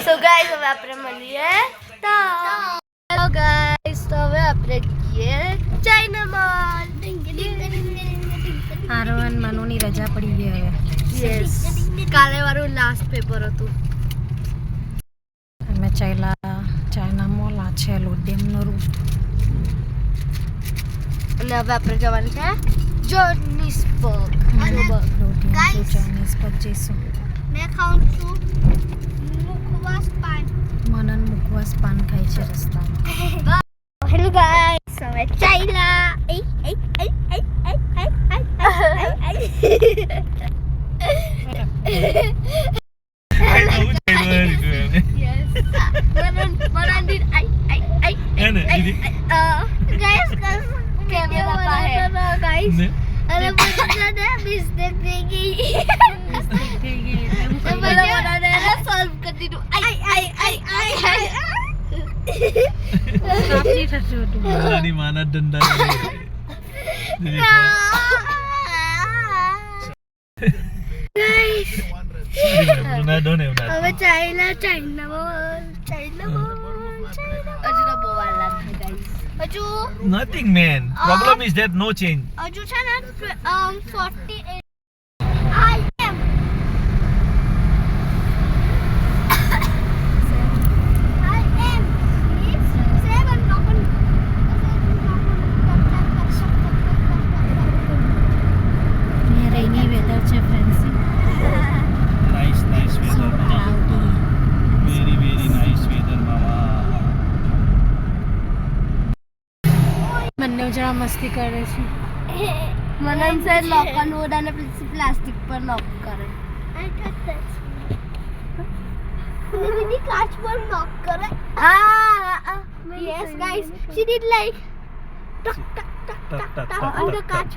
So guys હવે આપણે મળીએ તો હેલો ગાઈસ તો હવે આપણે આરવન મનુની રજા પડી ગઈ હવે યસ કાલે વાળું લાસ્ટ પેપર હતું અમે ચાઇલા ચાઇના મોલ આ છે લોડિયમનો રૂટ અને હવે આપણે જવાનું છે જોનિસબર્ગ જોબર્ગ લોડિયમ ટુ ચાઇનીઝ પર જઈશું મેં ખાઉં છું. મુખવાસ પાન. મનન મુખવાસ પાન ખાય છે રસ્તામાં. હેલો ગાઈસ હવે ચાઇના એ એ એ એ એ Yes. મારાની માના ગાઈસ રોનાલ્ડો ને હવે ચાઇના ચાઇના બોલ ચાઇના બોલ લાગશે ગાઈસ હજુ nothing man problem is that no change હજુ છે ને um 48 જણા મસ્તી કરે છે મનન સર લોક કરવું અને પ્લાસ્ટિક પર લોક કરે દીદી કાચ પર લોક કરે હા yes guys she did like ટક ટક ટક કાચ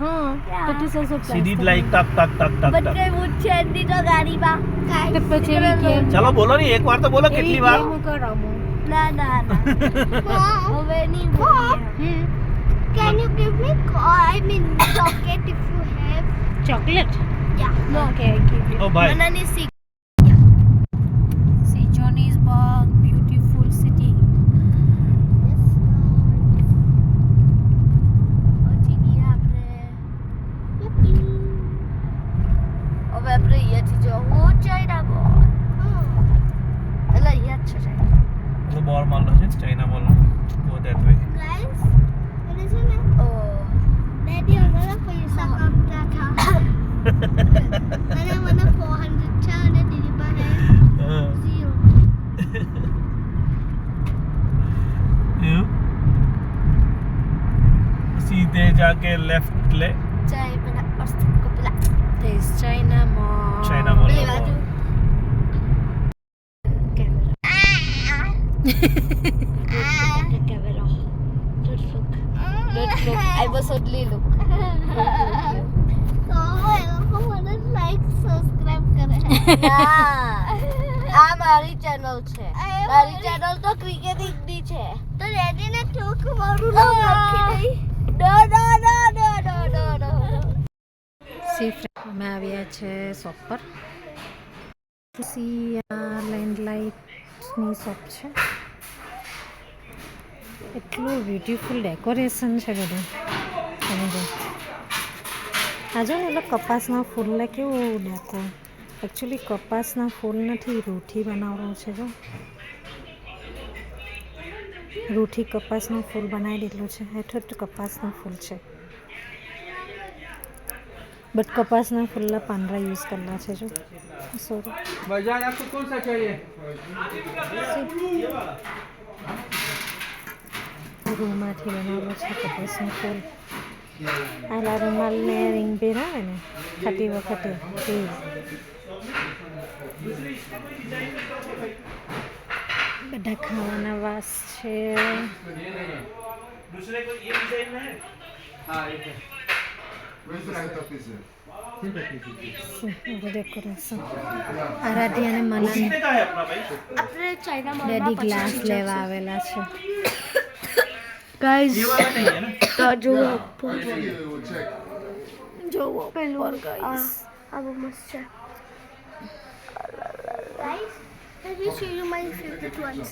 હા but કઈ હું છે તો ગાડીમાં તો પછી એવી બોલો ને એક વાર તો બોલો કેટલી વાર હું કરાવું banana. Mom, Mom, Mom hmm? can you give me I mean chocolate if you have? Chocolate? Yeah. No. Okay, I give you. Oh, bye. Banana is sick. હતા અને મને 400 છે અને દીદી પાસે ઝીરો સીધે જાકે લેફ્ટ લે ચાય પેલા અસ્ત કપલા This China Mall. China Mall. પેલી બાજુ Camera. Don't look. Don't look. I must only look. તો એ લોકો મને લાઈક સબસ્ક્રાઇબ કરે. આ મારી ચેનલ છે. મારી ચેનલ તો ક્રિકેટિંગની છે. તો રેડીને ને કહ્યું કે મારું નામ લખી દઈ? ડો ડો ડો ડો ડો ડો નો સી ફ્રેન્ડ અમે આવ્યા છે શોપ પર સી આ લેન્ડલાઇટની શોપ છે. એટલું બ્યુટીફુલ ડેકોરેશન છે બધું. તમે જો. આ ને એટલે કપાસના ફૂલને કેવું ડેકો. એકચ્યુઅલી કપાસના ફૂલ નથી રૂઠી બનાવવાનું છે જો. રૂઠી કપાસનું ફૂલ બનાવી દીધું છે. હેઠળ કપાસનું ફૂલ છે. બટ કપાસના ફૂલના પાંદડા યુઝ કરેલા છે જો. સોરી બજાર આપકો રૂમાંથી બનાવેલો છે કપાસનું ફૂલ. આલા રૂમાલને રિંગ પહેરાવે ને ખાતી વખતે. એ બધા ખાવાના વાસ છે हाँ एक है ડેકોરેશન આરાધ્યા અને મનાની कितने का है अपना भाई આપણે ચાઇના ડેડી ગ્લાસ લેવા આવેલા છે ગાઈઝ ये वाला नहीं है ना તો જુઓ check. જુઓ પેલું આ આ બહુ મસ્ત છે Guys Have you seen my favorite ones?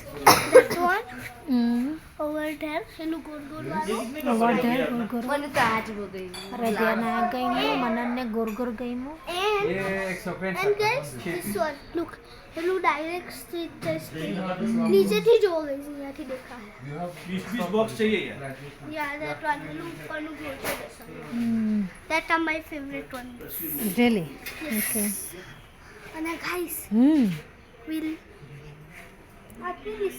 That one hmm over there, પેલું ગોળ ગોળ વાળું. વધારે ગોર ગોર મને તો આ જ બહુ ગમ્યું. હૃદયના ગઈમું મનનને ગોર ગોર ગઈમું And ये एक सौ पैंसठ and guys, this one, look, પેલું ડાયરેક્ટ સ્ટ્રીટ છે સ્ટ્રીટ નીચેથી જોવો ગઈ અહીંયાથી દેખાય बीस बीस बॉक्स चाहिए यार યા that one પેલું ઉપરનું ગોળ છે દેખાય hmm that are my favorite one rally okay અને ગાઈસ હમ. વિલ આટલી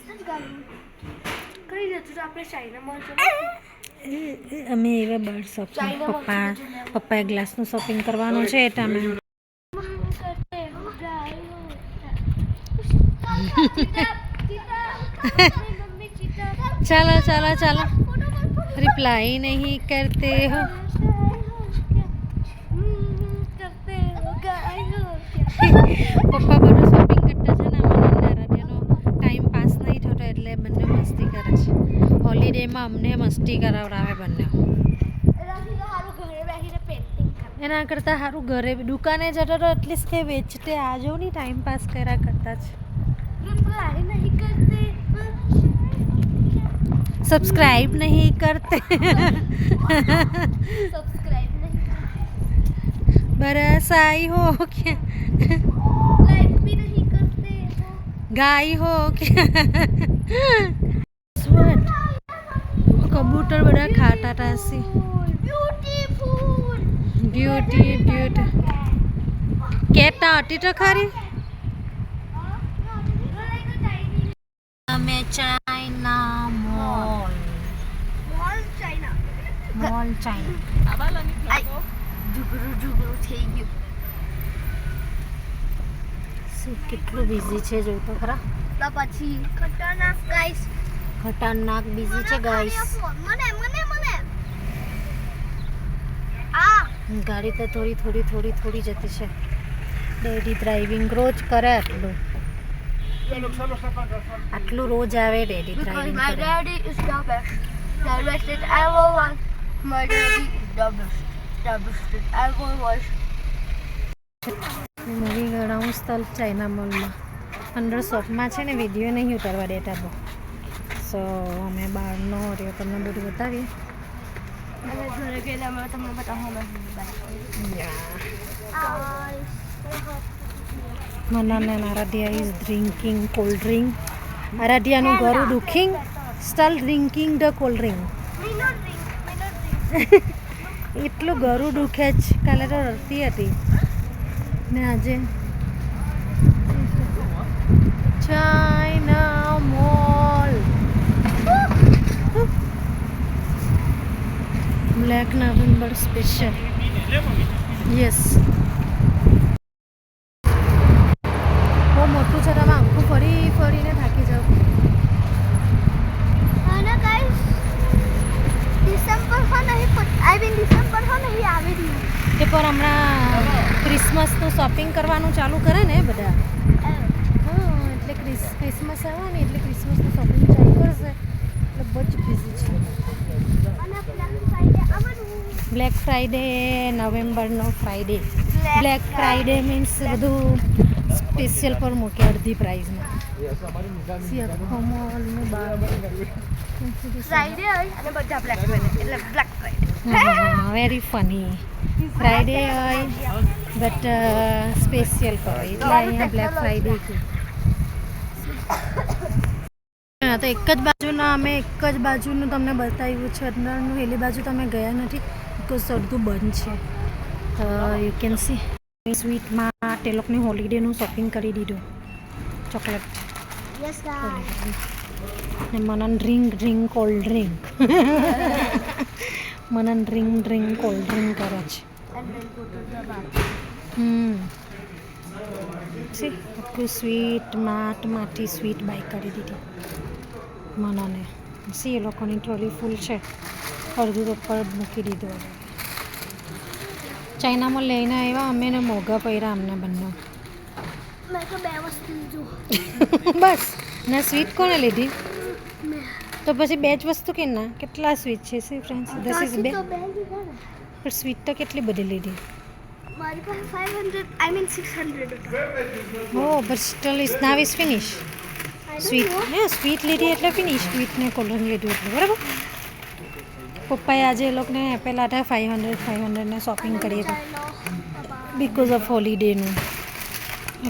અમે એવા બાર શોપિંગ પપ્પા પપ્પાએ ગ્લાસનું શોપિંગ કરવાનું છે એટલે ચાલો ચાલો ચાલો. રિપ્લાય નહીં કરતે હો. પપ્પા બધું શોપિંગ કરતા છે ને અમને આરાધ્યાનો ટાઈમ પાસ નહીં થતો એટલે બંને મસ્તી કરે છે. હોલિડેમાં અમને મસ્તી કરાવડાવે બંને. એના કરતાં સારું ઘરે દુકાને જતો તો એટલીસ્ટ કે વેચતે આ જો ની ટાઈમ પાસ કર્યા કરતા છે સબસ્ક્રાઈબ નહીં કરતે. बरस आई हो क्या गाय हो क्या What? કબૂતર બધા ખાતા હતા સી બ્યુટી બ્યુટી કેટા હતી તો ખરી અમે ચાઇના મોલ મોલ ચાઇના શું કેટલું બિઝી છે જોઈ તો ખરા પછી ખતરનાક ગાઈસ ખતરનાક બિઝી છે ગાઈસ મને મને મને આ ગાડી તો થોડી થોડી થોડી થોડી જતી છે ડેડી ડ્રાઇવિંગ રોજ કરે આટલું આટલું રોજ આવે ડેડી Because ડ્રાઇવિંગ my કરે daddy is the best. The best that I ever was. My daddy is that I ever movie ગણાવું સ્થળ ચાઇના મોલમાં. અંદર શોપમાં છે ને વીડિયો નહીં ઉતારવા દેતા બહુ. સો અમે બહારનો રહ્યો તમને બધું બતાવીએ. અને ઘરે ગયેલા અમે તમને બતાવવા મનાને Aaradhya is drinking cold drink આરાધ્યાનું ઘર દુખિંગ still drinking the cold drink એટલું ગળું દુખે જ. કાલે તો રડતી હતી. ને આજે China mall. Black November special yes બહુ મોટું છે તમે આખું ફરી ફરીને થાકી જાઓ અને ગાઈસ ડિસેમ્બરમાં નહીં આઈ મીન ડિસેમ્બરમાં નહીં આવી રહ્યું તે પર હમણાં ક્રિસમસનું શોપિંગ કરવાનું ચાલુ કરે ને બધા? હા એટલે ક્રિસ ક્રિસમસ આવે ને એટલે ક્રિસમસનું શોપિંગ ચાલુ કરશે. એટલે બહુ જ બિઝી છે. બ્લેક ફ્રાઈડે આવવાનું. બ્લેક ફ્રાઈડે નવેમ્બરનો ફ્રાઈડે બ્લેક ફ્રાઈડે મીન્સ બધું સ્પેશિયલ પર મૂકે અડધી પ્રાઇઝમાં સી બાર ફ્રાઈડે હોય અને બધા બ્લેક ફ્રાઈડે એટલે black Friday very funny Friday હોય બટ સ્પેશિયલ હોય એટલે અહીંયા બ્લેક ફ્રાઈડે હા તો એક જ બાજુના અમે એક જ બાજુનું તમને બતાવ્યું છે અંદરનું એલી બાજુ તમે ગયા નથી બિકોઝ અડધું બંધ છે તો યુ કેન સી સ્વીટમાં તે લોકોની હોલિડેનું શોપિંગ કરી દીધું ચોકલેટ ને Manan drink drink cold drink Manan drink drink cold drink કરે છે and then go to the bar hmm. See આખું સ્વીટ માટમાંથી સ્વીટ બાય કરી દીધી. મનાને. સી એ લોકોની ટ્રોલી ફૂલ છે. અડધું તો ઉપર મૂકી દીધું ચાઇનામાં લઈને આવ્યા અમે ને મોંઘા પડ્યા અમને બંને. બસ. ને સ્વીટ કોને લીધી? તો પછી બે જ વસ્તુ કે ના? કેટલા સ્વીટ છે સી ફ્રેન્ડ્સ ધીસ ઇઝ બે પણ સ્વીટ તો કેટલી બધી લીધી? મારી પાસે ફાઈવ હંડ્રેડ આઈ મીન હો but still is now is finish sweet હે સ્વીટ લીધી એટલે ફિનિશ સ્વીટને કોલ્ડ્રિંક લીધું એટલે બરાબર? પપ્પાએ આજે એ લોકોને આપેલા હતા ફાઇવ હંડ્રેડ ફાઇવ હંડ્રેડને શોપિંગ કરી હતી. Because of હોલીડેનું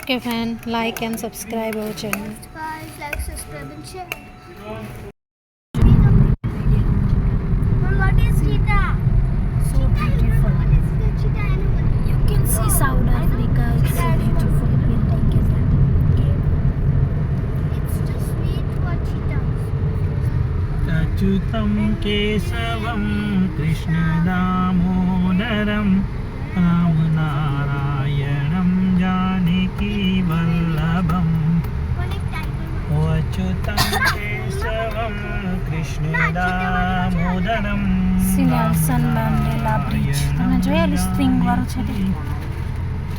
okay fan like and subscribe like, subscribe and share. South Africa is so beautiful building, isn't it? It's just sweet what she does. అచ్యుతం కేశవం కృష్ణ దామోదరం రామ నారాయణం జానకి వల్లభం అచ్యుతం కేశవం కృష్ణ దామోదరం సింహాసన్ మ్యామ్ લીલા બ્રિજ તમે જોયેલી સ્પ્રિંગ વાળું છે